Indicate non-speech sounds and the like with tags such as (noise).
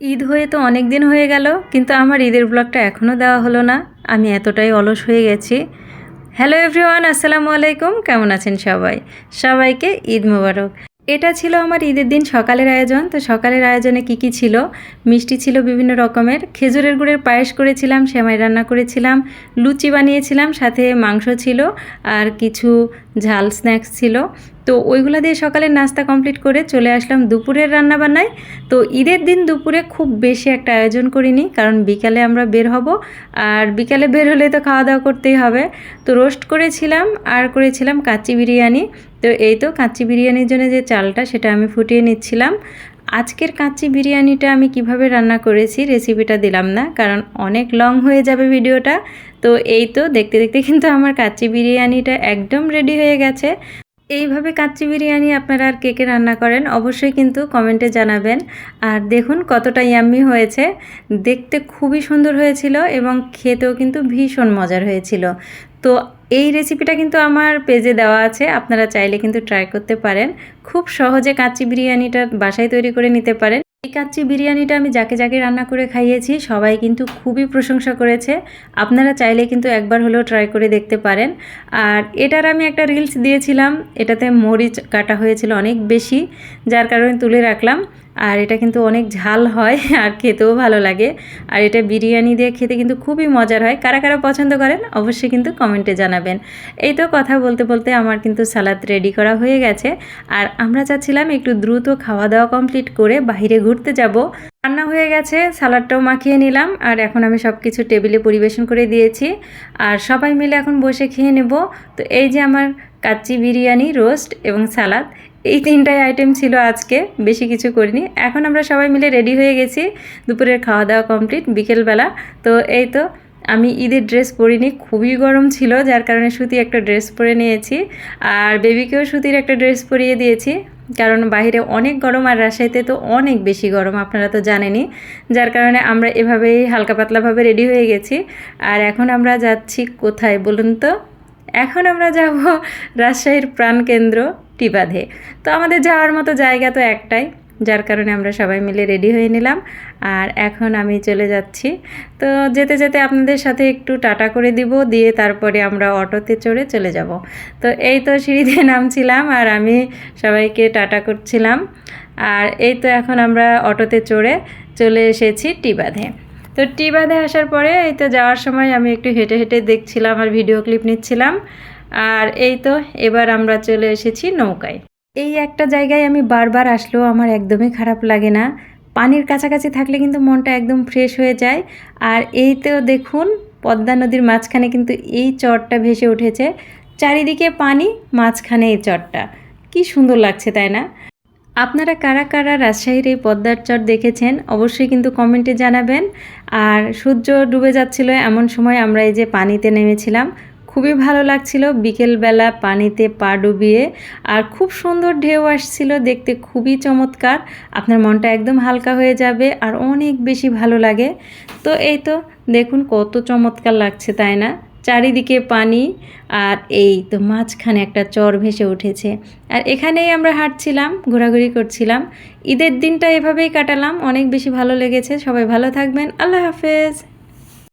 ঈদ হয়ে তো অনেক দিন হয়ে গেল, কিন্তু আমার ঈদের ব্লগটা এখনও দেওয়া হলো না। আমি এতটাই অলস হয়ে গেছি। হ্যালো এভরিওয়ান আসসালামু আলাইকুম। কেমন আছেন সবাই? সবাইকে ঈদ মোবারক। এটা ছিল আমার ঈদের দিন সকালের আয়োজন। তো সকালের আয়োজনে কি কি ছিল? মিষ্টি ছিল বিভিন্ন রকমের। খেজুরের গুড়ের পায়েস করেছিলাম, সেমাই রান্না করেছিলাম, লুচি বানিয়েছিলাম, সাথে মাংস ছিল, আর কিছু ঝাল স্ন্যাক্স ছিল। তো ওইগুলো দিয়ে সকালের নাস্তা কমপ্লিট করে চলে আসলাম দুপুরের রান্না বান্নায় তো ঈদের দিন দুপুরে খুব বেশি একটা আয়োজন করিনি, কারণ বিকালে আমরা বের হব। আর বিকালে বের হলে তো খাওয়া দাওয়া করতেই হবে। তো রোস্ট করেছিলাম, আর করেছিলাম কাচ্চি বিরিয়ানি। তো এই তো কাচ্চি বিরিয়ানির জন্য যে চালটা সেটা আমি ফুটিয়ে নিচ্ছিলাম। আজকের কাচ্চি বিরিয়ানিটা আমি কীভাবে রান্না করেছি রেসিপিটা দিলাম না, কারণ অনেক লং হয়ে যাবে ভিডিওটা তো এই তো দেখতে দেখতে কিন্তু আমার কাচ্চি বিরিয়ানিটা একদম রেডি হয়ে গেছে। এইভাবে কাচ্চি বিরিয়ানি আপনারা আর কে কে রান্না করেন, অবশ্যই কিন্তু কমেন্টে জানাবেন। আর দেখুন কতটা ইয়াম্মি হয়েছে। দেখতে খুবই সুন্দর হয়েছিল এবং খেতেও কিন্তু ভীষণ মজার হয়েছিল। তো এই রেসিপিটা কিন্তু আমার পেজে দেওয়া আছে, আপনারা চাইলে কিন্তু ট্রাই করতে পারেন। খুব সহজে কাচ্চি বিরিয়ানিটা বাসায় তৈরি করে নিতে পারেন। এই কাচ্চি বিরিয়ানিটা আমি যাকে যাকে রান্না করে খাইয়েছি, সবাই কিন্তু খুবই প্রশংসা করেছে। আপনারা চাইলে কিন্তু একবার হলেও ট্রাই করে দেখতে পারেন। আর এটার আমি একটা রিলস দিয়েছিলাম, এটাতে মরিচ কাটা হয়েছিল অনেক বেশি, যার কারণে তুলে রাখলাম। আর এটা কিন্তু অনেক ঝাল হয় (laughs) আর খেতেও ভালো লাগে। আর এটা বিরিয়ানি দিয়ে খেতে কিন্তু খুবই মজার হয়। কারা কারা পছন্দ করেন অবশ্যই কিন্তু কমেন্টে জানাবেন। এই তো কথা বলতে বলতে আমার কিন্তু সালাদ রেডি করা হয়ে গেছে। আর আমরা চাচ্ছিলাম একটু দ্রুত খাওয়া দাওয়া কমপ্লিট করে বাইরে ঘুরতে যাব। রান্না হয়ে গেছে সালাডটাও মাখিয়ে নিলাম। আর এখন আমি সব কিছু টেবিলে পরিবেশন করে দিয়েছি। আর সবাই মিলে এখন বসে খেয়ে নেব। তো এই যে আমার কাচ্চি বিরিয়ানি, রোস্ট এবং সালাদ এই তিনটাই আইটেম ছিল আজকে, বেশি কিছু করিনি। এখন আমরা সবাই মিলে রেডি হয়ে গেছি, দুপুরের খাওয়া দাওয়া কমপ্লিট বিকেলবেলা। তো এই তো, আমি ঈদের ড্রেস পরিনি, খুবই গরম ছিল, যার কারণে সুতি একটা ড্রেস পরে নিয়েছি। আর বেবিকেও সুতির একটা ড্রেস পরিয়ে দিয়েছি, কারণ বাইরে অনেক গরম আর রাজশাহীতে তো অনেক বেশি গরম, আপনারা তো জানেনই। যার কারণে আমরা এভাবেই হালকা পাতলাভাবে রেডি হয়ে গেছি। আর এখন আমরা যাচ্ছি কোথায় বলুন তো? এখন আমরা যাব রাজশাহীর প্রাণকেন্দ্র। টিবাধে তো আমাদের যাওয়ার মতো জায়গা তো একটাই, যার কারণে আমরা সবাই মিলে রেডি হয়ে নিলাম। আর এখন আমি চলে যাচ্ছি। তো যেতে যেতে আপনাদের সাথে একটু টাটা করে দিব, দিয়ে তারপরে আমরা অটোতে চড়ে চলে যাব। তো এই তো সিঁড়িতে (laughs) নামছিলাম আর আমি সবাইকে টাটা করছিলাম। আর এই তো এখন আমরা অটোতে চড়ে চলে এসেছি টিবাধে। তো টিবাধে আসার পরে এই তো যাওয়ার সময় আমি একটু হেঁটে হেঁটে দেখছিলাম আর ভিডিও ক্লিপ নিচ্ছিলাম। আর এই তো, এবার আমরা চলে এসেছি নৌকায়। এই একটা জায়গায় আমি বারবার আসলেও আমার একদমই খারাপ লাগে না। পানির কাছাকাছি থাকলে কিন্তু মনটা একদম ফ্রেশ হয়ে যায়। আর এই তো দেখুন, পদ্মা নদীর মাঝখানে কিন্তু এই চরটা ভেসে উঠেছে। চারিদিকে পানি, মাঝখানে এই চরটা। কি সুন্দর লাগছে, তাই না? আপনারা কারা কারা রাজশাহীর এই পদ্মার চর দেখেছেন, অবশ্যই কিন্তু কমেন্টে জানাবেন। আর সূর্য ডুবে যাচ্ছিল এমন সময় আমরা এই যে পানিতে নেমেছিলাম খুবই ভালো লাগছিল। বিকেলবেলা পানিতে পা ডুবিয়ে আর খুব সুন্দর ঢেউ আসছিল, দেখতে খুবই চমৎকার। আপনার মনটা একদম হালকা হয়ে যাবে আর অনেক বেশি ভালো লাগে। তো এই তো, দেখুন কত চমৎকার লাগছে, তাই না? চারিদিকে পানি আর এই তো মাঝখানে একটা চর ভেসে উঠেছে। আর এখানেই আমরা হাঁটছিলাম, ঘোরাঘুরি করছিলাম। ঈদের দিনটা এভাবেই কাটালাম, অনেক বেশি ভালো লেগেছে। সবাই ভালো থাকবেন। আল্লাহ হাফেজ।